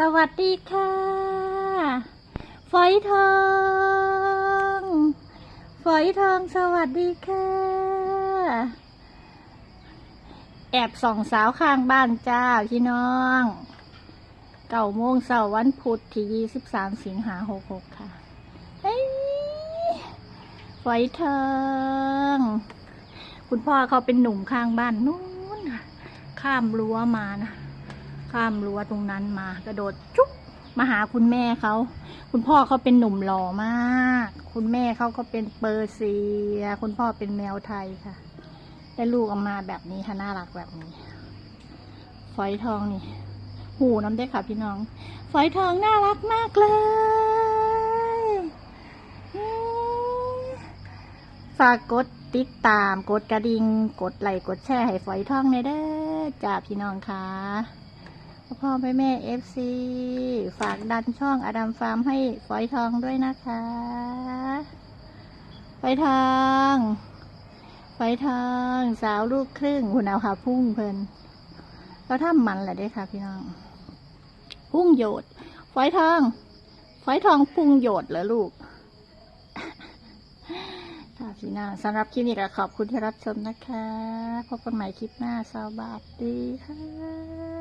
สวัสดีค่ะ ฝอยทอง ฝอยทองสวัสดีค่ะ แอบส่องสาวข้างบ้านจ้าพี่น้องเก้าโมงเสาร์วันพุธที่ยี่สิบสามสิงหาหกหกค่ะเฮ้ยฝอยทอง คุณพ่อเขาเป็นหนุ่มข้างบ้านนู้น ข้ามรั้วมานะ ข้ามรั้วตรงนั้นมากระโดดจุ๊บมาหาคุณแม่เขา คุณพ่อเขาเป็นหนุ่มหล่อมาก คุณแม่เขาก็เป็นเปอร์เซีย คุณพ่อเป็นแมวไทยค่ะ ได้ลูกออกมาแบบนี้ค่ะน่ารักแบบนี้ ฝอยทองนี่ หูน้ำได้ค่ะพี่น้อง ฝอยทองน่ารักมากเลย ฝากกดติดตาม กดกระดิ่ง กดไลค์ กดแชร์ให้ฝอยทองในเด้อจ้าพี่น้องค่ะ พ่อแม่แม่เอฟซีฝากดันช่องอดัมฟาร์มให้ฝอยทองด้วยนะคะฝอยทองฝอยทองสาวลูกครึ่งคุณเอาค่ะพุ่งเพลินเราทำมันแหละเด้ค่ะ พี่น้อง พุ่งโยดฝอยทองฝอยทองพุ่งโยดเหรอลูกค่ะพี่น้องสำหรับคลิปนี้ก็ขอบคุณที่รับชมนะคะ พบกันใหม่คลิปหน้าสวัสดีค่ะ